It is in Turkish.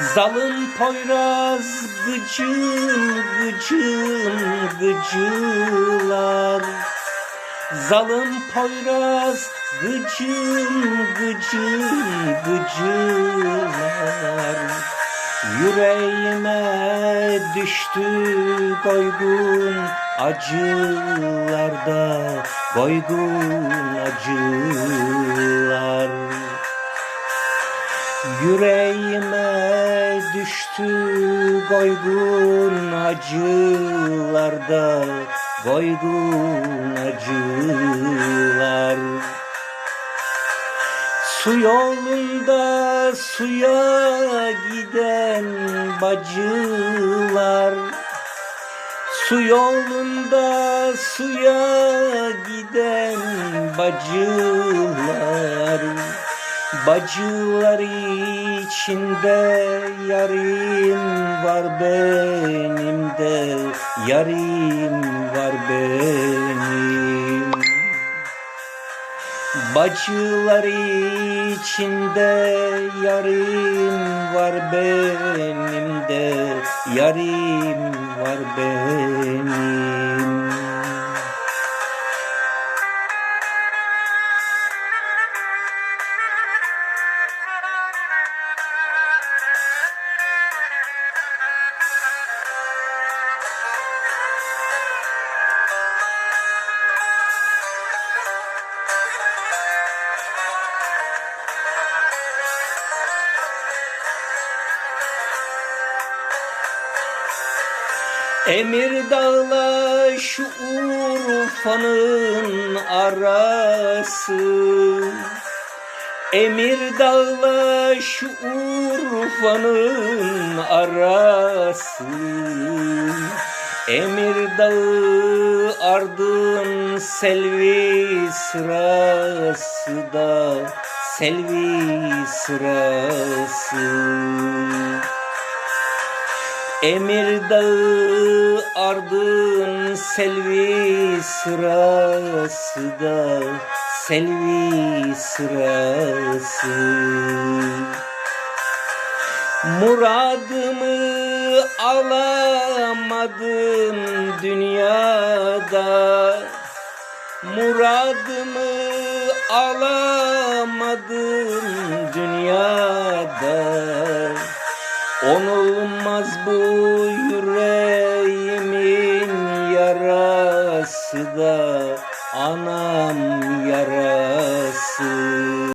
Zalın poyraz gıcım gıcım gıcılar Zalım poyraz gıcım gıcım gıcılar Yüreğime düştü koygun acılarda Koygun acılar. Yüreğime düştü koygun acılarda Koygun acılar. Su yolunda suya giden bacılar Su yolunda suya giden bacılar Bacılar içinde yarim var benim de Yarim var benim. Bacılar içinde yarim var benim de Yarim var benim Emir dağla şu Urfa'nın arası. Emir dağla şu Urfa'nın arası. Emir dağı ardın selvi sırası da Selvi sırası Emir dağı ardın selvi sırası da selvi sırası. Muradımı alamadım dünyada. Muradımı alamadım dünyada Dayanmaz bu yüreğimin yarası da anam yarası.